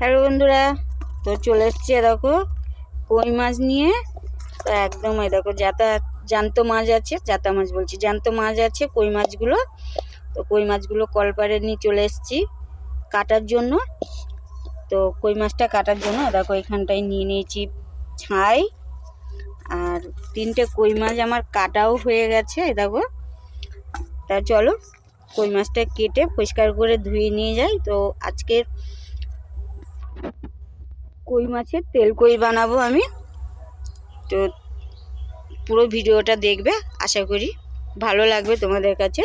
Hello বন্ধুরা, তো চলে এসছি দেখো কই মাছ নিয়ে। তো একদম এই দেখো জাতা জ্যান্ত মাছ আছে, জাতা মাছ বলছি। জ্যান্ত মাছ আছে, কই মাছগুলো? তো কই মাছগুলো কলপারে নিয়ে চলে এসছি কাটার জন্য। তো কই মাছটা কাটার জন্য? দেখো এখানটায় নিয়ে নিয়েছি ছাই। আর তিনটে কই মাছ আমার কাটাও হয়ে গেছে দেখো। তা চলো, কই মাছটা কেটে পরিষ্কার করে ধুয়ে নিয়ে যাই। তো আজকের কই মাছের তেল কই বানাবো আমি? তো পুরো ভিডিওটা দেখবে, আশা করি ভালো লাগবে তোমাদের কাছে।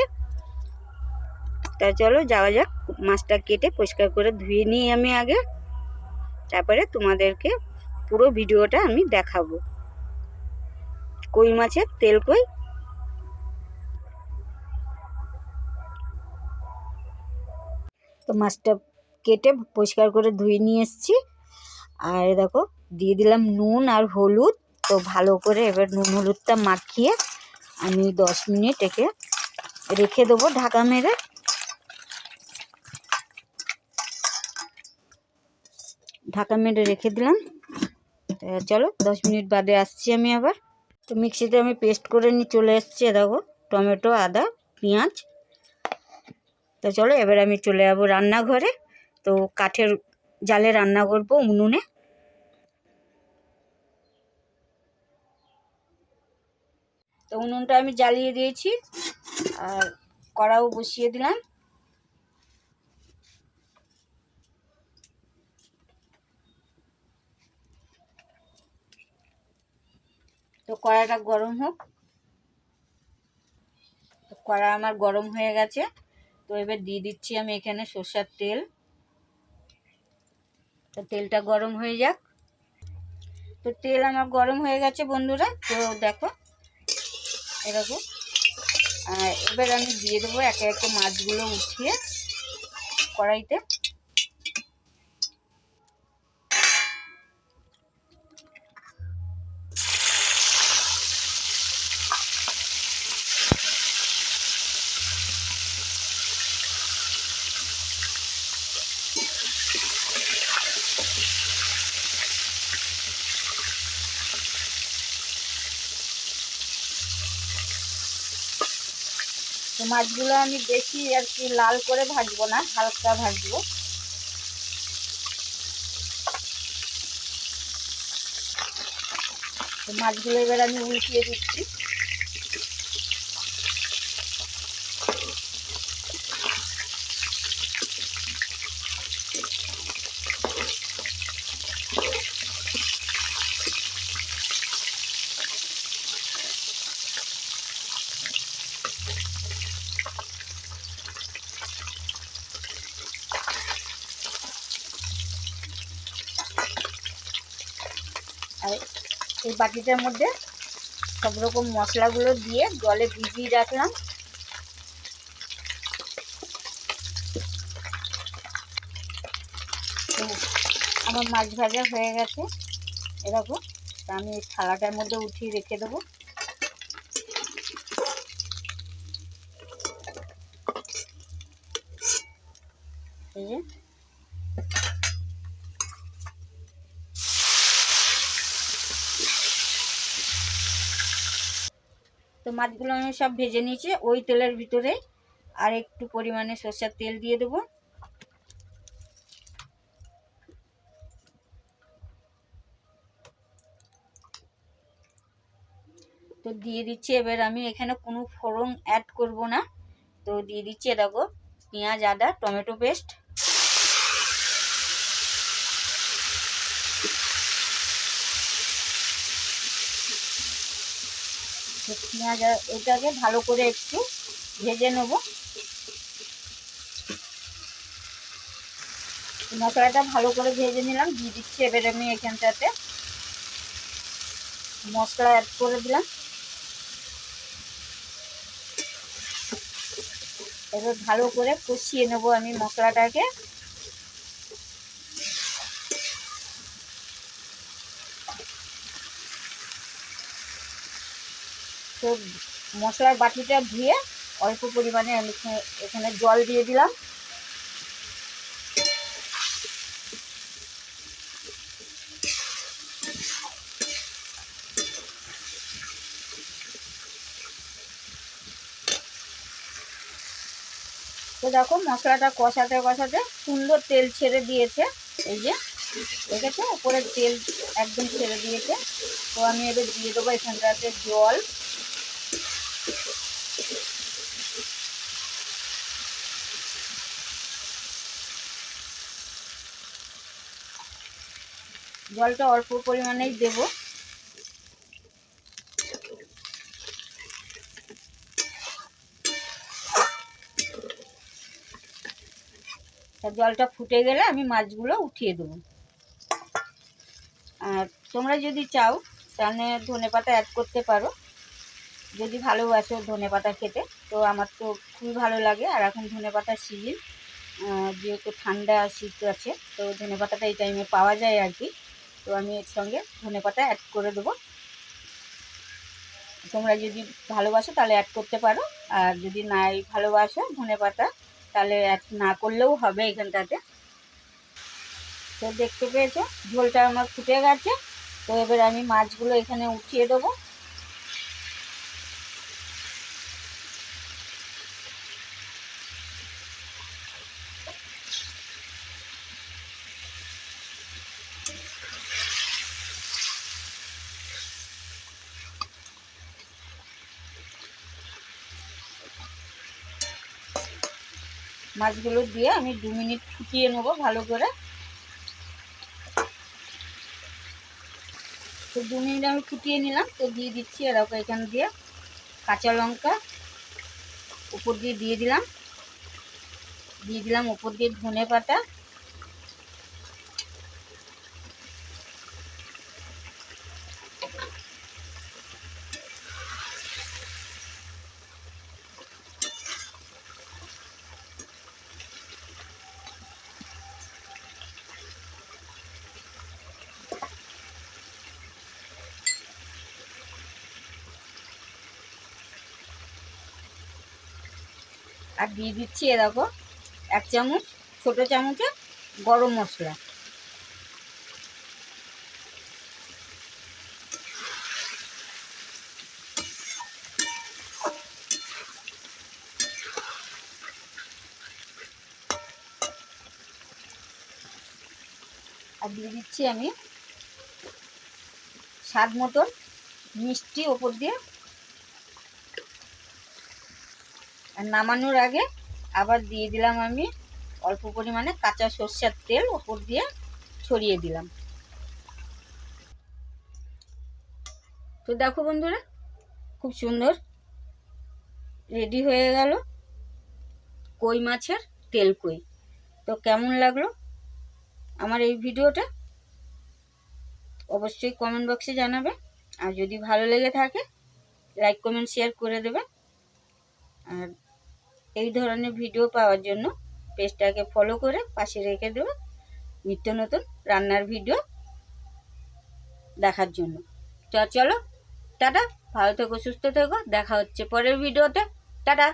তা চলো যাওয়া যাক, মাছটা কেটে পরিষ্কার করে ধুয়ে নিই আমি আগে। তারপরে তোমাদেরকে পুরো ভিডিওটা আমি দেখাবো। কই মাছের তেল কই? তো মাছটা কেটে পরিষ্কার করে ধুয়ে নিয়ে এসেছি। আর দেখো, দিয়ে দিলাম নুন আর হলুদ। তো ভালো করে এবার নুন হলুদটা মাখিয়ে আমি দশ মিনিট একে রেখে দেবো ঢাকা মেরে। ঢাকা মেরে রেখে দিলাম। চলো, দশ মিনিট বাদে আসছি আমি আবার। তো মিক্সিতে আমি পেস্ট করে নিয়ে চলে এসেছি দেখো, টমেটো, আদা, পেঁয়াজ। তো চলো, এবার আমি চলে যাব রান্নাঘরে। তো কাঠের জালে রান্না করব উনুনে। তো উনুনটা আমি জ্বালিয়ে দিয়েছি, আর কড়াও বসিয়ে দিলাম। তো কড়াটা গরম হোক। কড়া আমার গরম হয়ে গেছে। তো এবার দিয়ে দিচ্ছি আমি এখানে সর্ষার তেল। তো তেলটা গরম হয়ে যাক। তো তেল আমার গরম হয়ে গেছে বন্ধুরা, তো দেখো, এরকম। এবার আমি দিয়ে দেবো একে একে মাছগুলো উঠিয়ে কড়াইতে। মাছগুলো আমি বেশি আর কি লাল করে ভাজবো না, হালকা ভাজবো। মাছগুলো এবার আমি উল্টিয়ে দিচ্ছি। আর এই বাটিটার মধ্যে সব রকম মশলাগুলো দিয়ে জলে ভিজিয়ে রাখলাম। আমার মাছ ভাজা হয়ে গেছে। এরকম আমি থালাটার মধ্যে উঠিয়ে রেখে দেবো। এই যে তো মাছগুলো আমি সব ভেজে নিয়েছি, ওই তেলের ভিতরে আর একটু পরিমাণে সর্ষের তেল দিয়ে দেবো। তো দিয়ে দিচ্ছি, এবার আমি এখানে কোনো ফোড়ন অ্যাড করব না। তো দিয়ে দিচ্ছি, দেখো, পেঁয়াজ, আদা, টমেটো পেস্ট পেঁয়াজ ভালো করে একটু ভেজে নেব। মশলাটা ভালো করে ভেজে নিলাম, দিয়ে দিচ্ছি এবার আমি এখানটাতে। মশলা অ্যাড করে দিলাম। এবার ভালো করে কষিয়ে নেব আমি মশলাটাকে। তো মশলার বাটিটা ধুয়ে অল্প পরিমাণে আমি এখানে জল দিয়ে দিলাম। তো দেখো মশলাটা কষাতে কষাতে সুন্দর তেল ছেড়ে দিয়েছে। এই যে, দেখেছ? উপরের তেল একদম ছেড়ে দিয়েছে। তো আমি এবার দিয়ে দেবো এখানটাতে জল। জলটা অল্প পরিমাণেই দেবো। জলটা ফুটে গেলে আমি মাছগুলো উঠিয়ে দেবো। আর তোমরা যদি চাও, তাহলে ধনে পাতা অ্যাড করতে পারো। যদি ভালোবাসো ধনে পাতা খেতে, তো আমার তো খুবই ভালো লাগে। আর এখন ধনে পাতার সিজন যেহেতু ঠান্ডা শীত আছে, তো ধনে পাতাটা এই টাইমে পাওয়া যায় আর কি। তো আমি এর সঙ্গে ধনে পাতা অ্যাড করে দেবো। তোমরা যদি ভালোবাসো তাহলে অ্যাড করতে পারো, আর যদি নাই ভালোবাসো ধনে পাতা তাহলে অ্যাড না করলেও হবে এখানটাতে। তো দেখতে পেয়েছ, ঝোলটা আমার ফুটে গেছে, তো এবার আমি মাছগুলো এখানে উঠিয়ে দেবো। মাছগুলো দিয়ে আমি দু মিনিট ফুটিয়ে নেব ভালো করে। তো দু মিনিট আমি ফুটিয়ে নিলাম, তো দিয়ে দিচ্ছি এরকম এখান দিয়ে কাঁচা লঙ্কা উপর দিয়ে দিয়ে দিলাম। দিয়ে দিলাম উপর দিয়ে ধনে পাতা। আর দিয়ে দিচ্ছি এ দেখো, এক চামচ, ছোটো চামচে গরম মশলা। আর দিয়ে দিচ্ছি আমি স্বাদ মতন মিষ্টি ওপর দিয়ে আর নামানোর আগে আবার দিয়ে দিলাম আমি অল্প পরিমাণে কাঁচা সর্ষের তেল ওপর দিয়ে ছড়িয়ে দিলাম। তো দেখো বন্ধুরা, খুব সুন্দর রেডি হয়ে গেল কই মাছের তেল কই। তো কেমন লাগল আমার এই ভিডিওটা? অবশ্যই কমেন্ট বক্সে জানাবে। আর যদি ভালো লেগে থাকে লাইক কমেন্ট শেয়ার করে দেবে। আর এই ধরনের ভিডিও পাওয়ার জন্য পেজটাকে ফলো করে পাশে রেখে দেবে নিত্য নতুন রান্নার ভিডিও দেখার জন্য। চলো, টাটা। ভালো থেকো, সুস্থ থেকো। দেখা হচ্ছে পরের ভিডিওতে টাটা।